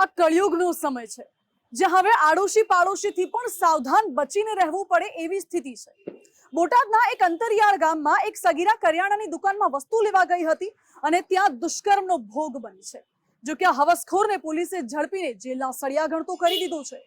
આ કળિયુગનો સમય છે, જ્યાં હવે આડોશી પાડોશીથી પણ સાવધાન બચીને રહેવું પડે એવી સ્થિતિ છે. બોટાદના એક અંતરિયાળ ગામમાં એક સગીરા કરિયાણાની દુકાનમાં વસ્તુ લેવા ગઈ હતી અને ત્યાં દુષ્કર્મનો ભોગ બની છે. જો કે હવસખોરને પોલીસે ઝડપીને જેલના સળિયા ગણતો કરી દીધો છે.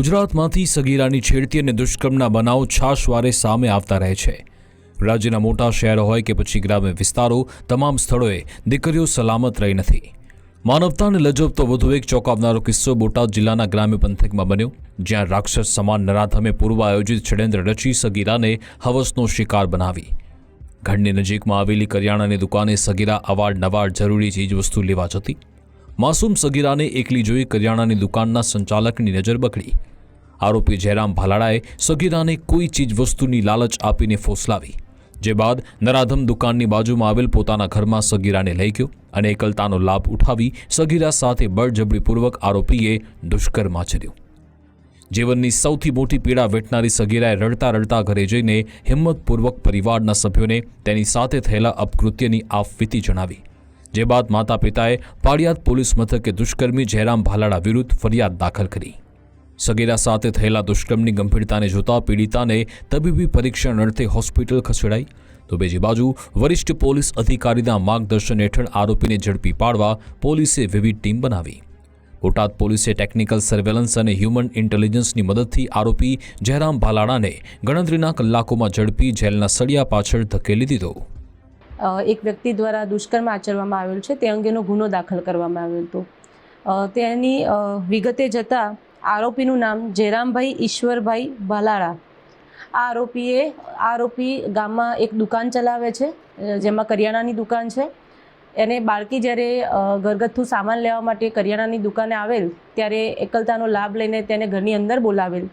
ગુજરાતમાંથી સગીરાની છેડતી અને દુષ્કર્મના બનાવ છાશવારે સામે આવતા રહે છે. રાજ્યના મોટા શહેરો હોય કે પછી ગ્રામ્ય વિસ્તારો, તમામ સ્થળોએ દીકરીઓ સલામત રહી નથી. માનવતાને લજવતો વધુ એક ચોંકાવનારો કિસ્સો બોટાદ જિલ્લાના ગ્રામ્ય પંથકમાં બન્યો, જ્યાં રાક્ષસ સમાન નરાધમે પૂર્વ આયોજિત ષડયંત્ર રચી સગીરાને હવસનો શિકાર બનાવી. ઘરની નજીકમાં આવેલી કરિયાણાની દુકાને સગીરા અવારનવાર જરૂરી ચીજવસ્તુ લેવા જતી. માસૂમ સગીરાને એકલી જોઈ કરિયાણાની દુકાનના સંચાલકની નજર બગડી. આરોપી જયરામ ભાલાડાએ સગીરાને કોઈ ચીજવસ્તુની લાલચ આપીને ફોસલાવી. જે બાદ નરાધમ દુકાનની બાજુમાં આવેલ પોતાના ઘરમાં સગીરાને લઈ ગયો અને એકલતાનો લાભ ઉઠાવી સગીરા સાથે બળજબરીપૂર્વક આરોપીએ દુષ્કર્મ આચર્યું. જીવનની સૌથી મોટી પીડા વેઠનારી સગીરાએ રડતા રડતા ઘરે જઈને હિંમતપૂર્વક પરિવારના સભ્યોને તેની સાથે થયેલા અપકૃત્યની આપવીતી જણાવી. જે બાદ માતા પિતાએ પાળિયાદ પોલીસ મથકે દુષ્કર્મી જયરામ ભાલાડા વિરુદ્ધ ફરિયાદ દાખલ કરી. સગીરા સાથે થયેલા દુષ્કર્મની ગંભીરતાને જોતા પીડિતાને તબીબી પરીક્ષણ અર્થે હોસ્પિટલ ખસેડાઈ. તો બીજી બાજુ, વરિષ્ઠ પોલીસ અધિકારીના માર્ગદર્શન હેઠળ આરોપીને ઝડપી પાડવા પોલીસે વિવિધ ટીમ બનાવી. બોટાદ પોલીસે ટેકનિકલ સર્વેલન્સ અને હ્યુમન ઇન્ટેલિજન્સની મદદથી આરોપી જયરામ ભાલાડાને ગણતરીના કલાકોમાં ઝડપી જેલના સળિયા પાછળ ધકેલી દીધો. એક વ્યક્તિ દ્વારા દુષ્કર્મ આચરવામાં આવેલ છે, તે અંગેનો ગુનો દાખલ કરવામાં આવેલ હતો. તેની વિગતે જતાં આરોપીનું નામ જયરામભાઈ ઈશ્વરભાઈ ભાલાળા આ આરોપીએ, આરોપી ગામમાં એક દુકાન ચલાવે છે જેમાં કરિયાણાની દુકાન છે. એને બાળકી જ્યારે ઘરગથ્થુ સામાન લેવા માટે કરિયાણાની દુકાને આવેલ, ત્યારે એકલતાનો લાભ લઈને તેને ઘરની અંદર બોલાવેલ.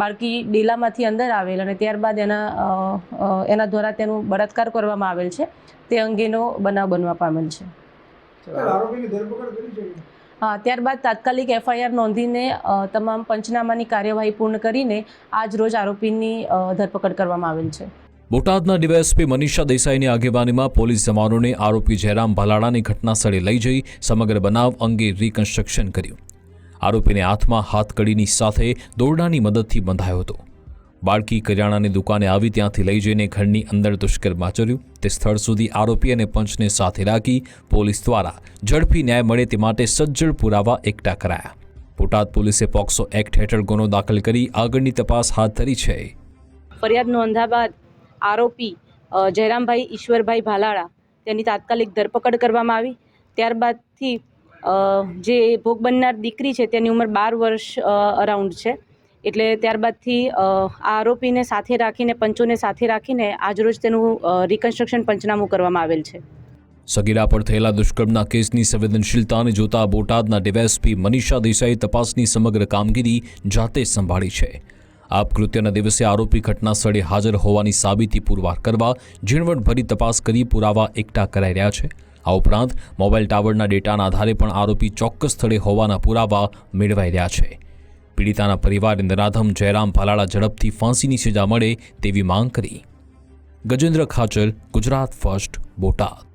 બાળકી ડેલામાંથી અંદર આવેલ અને ત્યારબાદ એના એના દ્વારા તેનું બળાત્કાર કરવામાં આવેલ છે. તે અંગેનો બનાવ બનવા પામેલ છે. આરોપીની ધરપકડ કરી છે ત્યારબાદ તાત્કાલિક એફઆઈઆર નોંધીને તમામ પંચનામાની કાર્યવાહી પૂર્ણ કરીને આજ રોજ આરોપીની ધરપકડ કરવામાં આવેલ છે. બોટાદના ડીવાયએસપી મનીષા દેસાઈની આગેવાનીમાં પોલીસ જવાનોને આરોપી જયરામ ભલાડાની ઘટનાસ્થળે લઈ જઈ સમગ્ર બનાવ અંગે રિકન્સ્ટ્રક્શન કર્યું. આરોપીને હાથમાં હાથકડીની સાથે દોરડાની મદદથી બંધાયો હતો. બાળકી કરિયાણાની દુકાને આવી ત્યાંથી લઈ જઈને ઘરની અંદર દુષ્કર્મ આચર્યું. તે સ્થળ સુધી આરોપી અને પંચને સાથે રાખી પોલીસ દ્વારા ઝડપી ન્યાય મળે તે માટે સજ્જડ પુરાવા એકઠા કરાયા. બોટાદ પોલીસે પોક્સો એક્ટ હેઠળ ગુનો દાખલ કરી આગળની તપાસ હાથ ધરી છે. ફરિયાદ નોંધ્યા બાદ આરોપી જયરામભાઈ, ઈશ્વરભાઈ ભાલાળા તેની તાત્કાલિક ધરપકડ કરવામાં આવી. ત્યારબાદથી જે ભોગ બનનાર દીકરી છે તેની ઉંમર બાર વર્ષ અરાઉન્ડ છે. એટલે ત્યારબાદથી આ આરોપીને સાથે રાખીને, પંચોને સાથે રાખીને આજરોજ તેનું રિકન્સ્ટ્રક્શન પંચનામું કરવામાં આવેલ છે. સગીરા પર થયેલા દુષ્કર્મના કેસની સંવેદનશીલતાને જોતા બોટાદના ડીવાયએસપી મનીષા દેસાઈ તપાસની સમગ્ર કામગીરી જાતે સંભાળી છે. આ કૃત્યના દિવસે આરોપી ઘટના સ્થળે હાજર હોવાની સાબિતી પુરવાર કરવા ઝીણવટભરી તપાસ કરી પુરાવા એકઠા કરાઈ રહ્યા છે. આ ઉપરાંત, મોબાઈલ ટાવરના ડેટાના આધારે પણ આરોપી ચોક્કસ સ્થળે હોવાના પુરાવા મેળવાઈ રહ્યા છે. પીડિતાના પરિવારે નરાધમ જયરામ ભાલાળા ઝડપથી ફાંસીની સજા મળે તેવી માંગ કરી. ગજેન્દ્ર ખાચર, ગુજરાત ફર્સ્ટ, બોટાદ.